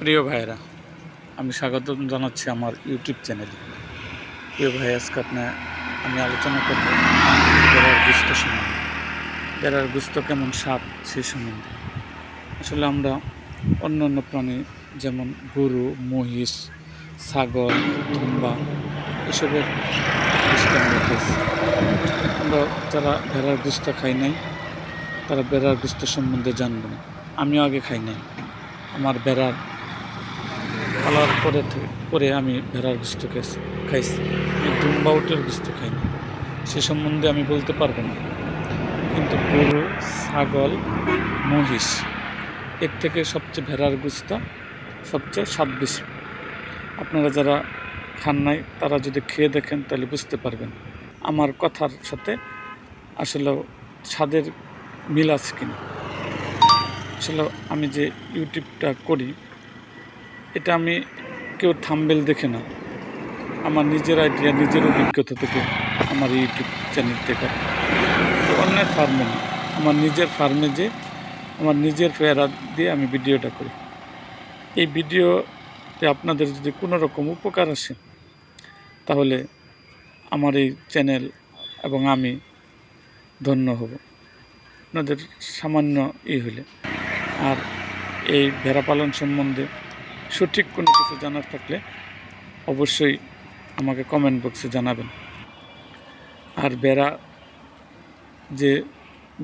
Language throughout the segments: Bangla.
প্রিয় ভাইয়েরা, আমি স্বাগত জানাচ্ছি আমার ইউটিউব চ্যানেলে। প্রিয় ভাই, আজকে আপনার আমি আলোচনা করব বেড়ার গুস্ত সম্বন্ধে। বেড়ার গুস্ত কেমন সাপ সেই সম্বন্ধে। আসলে আমরা অন্য অন্য প্রাণী, যেমন গরু, মহিষ, ছাগল ধুম্বা এসবের গুস্ত আমরা খেয়েছি আমরা যারা ভেড়ার গুস্ত খাই নাই, তারা বেড়ার গুস্ত সম্বন্ধে জানবে না। আমিও আগে খাই নাই। আমার বেড়ার পালার পরে পরে আমি ভেড়ার গুস্ত খেয়েছি, খাইছি। আমি দুম্বা উটের গুস্ত খাইনি। সে সম্বন্ধে আমি বলতে পারব না। কিন্তু গরু, ছাগল, মহিষ, এর থেকে সবচেয়ে ভেড়ার গুস্ত সবচেয়ে স্বাদ বেশি। আপনারা যারা খান নাই, তারা যদি খেয়ে দেখেন, তাহলে বুঝতে পারবেন আমার কথার সাথে আসলে স্বাদের মিল আছে কিনা। আসলে আমি যে ইউটিউবটা করি এটা আমি কেউ থাম্বেল দেখে না। আমার নিজের আইডিয়া নিজের অভিজ্ঞতা থেকে আমার ইউটিউব চ্যানেল তো অন্যের ফার্মে না। আমার নিজের ফার্মে যে, আমার নিজের ফেয়ারা দিয়ে আমি ভিডিওটা করি। এই ভিডিওতে আপনাদের যদি কোনো রকম উপকার আসে, তাহলে আমার এই চ্যানেল এবং আমি ধন্য হব। আপনাদের সামান্য ই হলে। আর এই ভেড়া পালন সম্বন্ধে সঠিক কোনো কিছু জানার থাকলে অবশ্যই আমাকে কমেন্ট বক্সে জানাবেন। আর বেড়া যে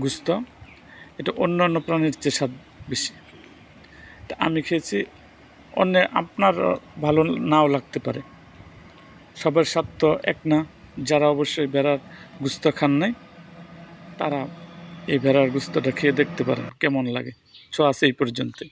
গুস্ত, এটা অন্য অন্য প্রাণীর চেয়ে স্বাদ বেশি। তা আমি খেয়েছি, অন্য আপনার ভালো নাও লাগতে পারে। সবার স্বাদ তো এক না, যারা অবশ্যই বেড়ার গুস্ত খান নাই, তারা এই ভেড়ার গুস্তটা খেয়ে দেখতে পারেন, কেমন লাগে। ছ আছে এই পর্যন্তই।